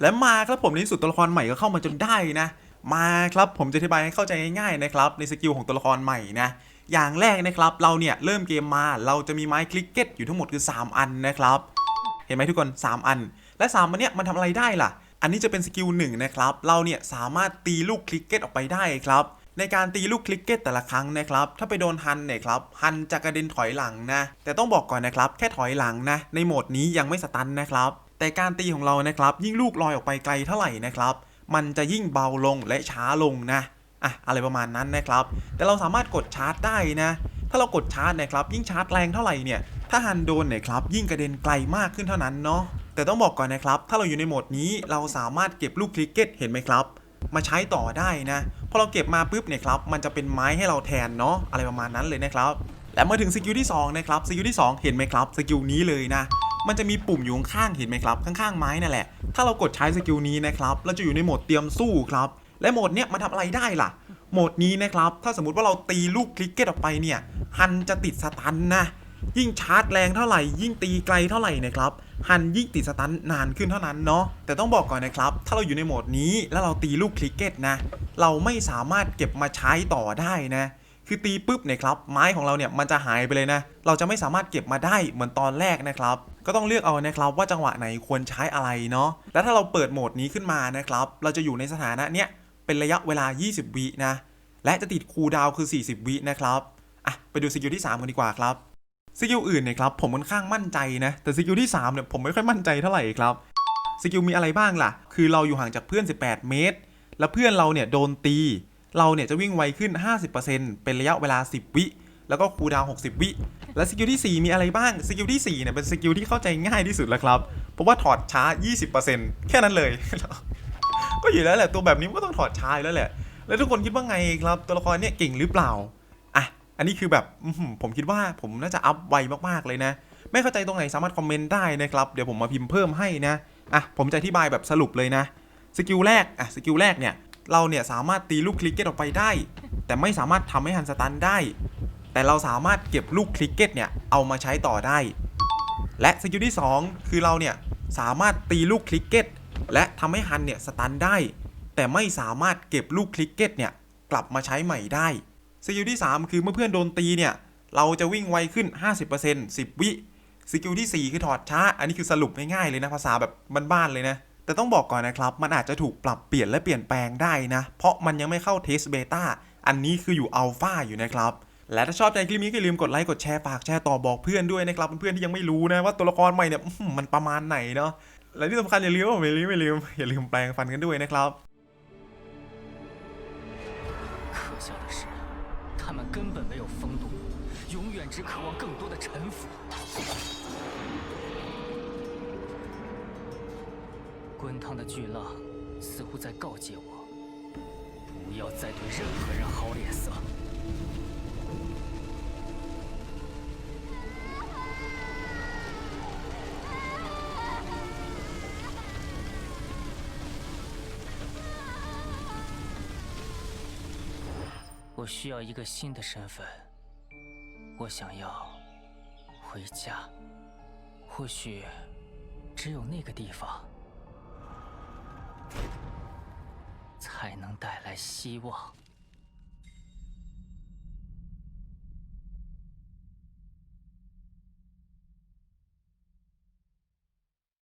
และมาครับผมในที่สุดตัวละครใหม่ก็เข้ามาจนได้นะ มาครับผมจะอธิบายให้เข้าใจง่ายๆนะครับในสกิลของตัวละครใหม่นะอย่างแรกนะครับเราเนี่ยเริ่มเกมมาเราจะมีไม้คลิกเก็ตอยู่ทั้งหมดคือ 3 อันนะครับ เห็นไหมทุกคน 3 อัน และ 3 อันเนี้ยมันทำอะไรได้ล่ะ อันนี้จะเป็นสกิลหนึ่งนะครับเราเนี่ยสามารถตีลูกคลิกเก็ตออกไปได้ครับในการตีลูกคลิกเก็ตแต่ละครั้งนะครับ ถ้าไปโดนฮันเนี่ยครับฮันจะกระเด็นถอยหลังนะ แต่ต้องบอกก่อนนะครับ แค่ถอยหลังนะ ในโหมดนี้ยังไม่สตันนะครับ แต่การตีของเรานะครับ ยิ่งลูกลอยออกไปไกลเท่าไหร่นะครับ มันจะยิ่งเบาลงและช้าลงนะอะอะไรประมาณนั้นนะครับ แต่เราสามารถกดชาร์จได้นะ ถ้าเรากดชาร์จนะครับ ยิ่งชาร์จแรงเท่าไหร่เนี่ย ถ้าฮันโดนเนี่ยครับ ยิ่งกระเด็นไกลมากขึ้นเท่านั้นเนาะ แต่ต้องบอกก่อนนะครับ ถ้าเราอยู่ในโหมดนี้เราสามารถเก็บลูกคริกเก็ตเห็นไหมครับ มาใช้ต่อได้นะ พอเราเก็บมาปุ๊บเนี่ยครับ มันจะเป็นไม้ให้เราแทนเนาะ อะไรประมาณนั้นเลยนะครับ และมาถึงสกิลที่2นะครับ สกิลที่ 2 เห็นไหมครับ สกิลนี้เลยนะ มันจะมีปุ่มอยู่ข้างๆเห็นไหมครับ ข้างๆไม้นั่นแหละ ถ้าเรากดใช้สกิลนี้นะครับเราจะอยู่ในโหมดเตรียมสู้ครับ และโหมดเนี้ยมันทำอะไรได้ล่ะ โหมดนี้นะครับ ถ้าสมมติว่าเราตีลูกคลิกเก็ตออกไปเนี่ย ฮันจะติดสตันนะ ยิ่งชาร์จแรงเท่าไหร่ ยิ่งตีไกลเท่าไหร่นะครับ ฮันยิ่งติดสตันนานขึ้นเท่านั้นเนาะ แต่ต้องบอกก่อนนะครับ ถ้าเราอยู่ในโหมดนี้แล้วเราตีลูกคลิกเก็ตนะ เราไม่สามารถเก็บมาใช้ต่อได้นะ คือตีปุ๊บเนี่ยครับไม้ของเราเนี่ยมันจะหายไปเลยนะ เราจะไม่สามารถเก็บมาได้เหมือนตอนแรกนะครับ ก็ต้องเลือกเอานะครับว่าจังหวะไหนควรใช้อะไรเนาะแล้วถ้าเราเปิดโหมดนี้ขึ้นมานะครับ เราจะอยู่ในสถานะเนี้ยเป็นระยะเวลา 20 วินะ และจะติดคูลดาวคือ 40 วินะครับอะไปดูสกิลที่ 3 กันดีกว่าครับสกิลอื่นเนี่ยครับผมค่อนข้างมั่นใจนะแต่สกิลที่3เนี่ยผมไม่ค่อยมั่นใจเท่าไหร่ครับสกิลมีอะไรบ้างล่ะ คือเราอยู่ห่างจากเพื่อน 18 เมตร แล้วเพื่อนเราเนี่ยโดนตี เราเนี่ยจะวิ่งไวขึ้น 50%เป็นระยะเวลา 10 วิ แล้วก็คูลดาวน์60 วิ และสกิลที่ 4 มีอะไรบ้าง สกิลที่ 4 เนี่ยเป็นสกิลที่เข้าใจง่ายที่สุดแล้วครับ เพราะว่าถอดช้า 20%แค่นั้นเลย ก็อยู่แล้วแหละตัวแบบนี้มันก็ต้องถอดช้าอยู่แล้วแหละ แล้วทุกคนคิดว่าไงครับ ตัวละครเนี่ยเก่งหรือเปล่า อะ อันนี้คือแบบอื้อหือผมคิดว่าผมน่าจะอัพไวมากๆเลยนะ ไม่เข้าใจตรงไหนสามารถคอมเมนต์ได้นะครับ เดี๋ยวผมมาพิมพ์เพิ่มให้นะ อะ ผมจะอธิบายแบบสรุปเลยนะ สกิลแรก อะ สกิลแรกเนี่ย เราเนี่ยสามารถตีลูกคลิกเก็ตออกไปได้ แต่ไม่สามารถทำให้ฮันสตันได้ แต่เราสามารถเก็บลูกคลิกเก็ตเนี่ยเอามาใช้ต่อได้ และสกิลที่ 2 คือเราเนี่ยสามารถตีลูกคลิกเก็ตและทำให้ฮันเนี่ยสตันได้ แต่ไม่สามารถเก็บลูกคลิกเก็ตเนี่ยกลับมาใช้ใหม่ได้สกิลที่ 3 คือเมื่อเพื่อนโดนตีเนี่ยเราจะวิ่งไวขึ้น 50% 10 วิสกิลที่ 4 คือถอดช้า อันนี้คือสรุปง่ายๆเลยนะ ภาษาแบบบ้านๆเลยนะ แต่ต้องบอกก่อนนะครับ มันอาจจะถูกปรับเปลี่ยนและเปลี่ยนแปลงได้นะ เพราะมันยังไม่เข้าเทสเบต้า อันนี้คืออยู่อัลฟาอยู่นะครับ และถ้าชอบใจคลิปนี้ก็อย่าลืมกดไลค์กดแชร์ฝากแชร์ต่อบอกเพื่อนด้วยนะครับเพื่อนๆที่ยังไม่รู้นะว่าตัวละครใหม่เนี่ยอื้อหือมันประมาณไหนเนาะ และที่สำคัญอย่าลืมว่าไม่ลืมไม่ลืมอย่าลืมแปลงฟันกันด้วยนะครับ 可笑的是，他们根本没有风度，永远只渴望更多的臣服。 滚烫的巨浪似乎在告诫我，不要再对任何人好脸色。我需要一个新的身份。我想要回家，或许只有那个地方才能带来希望。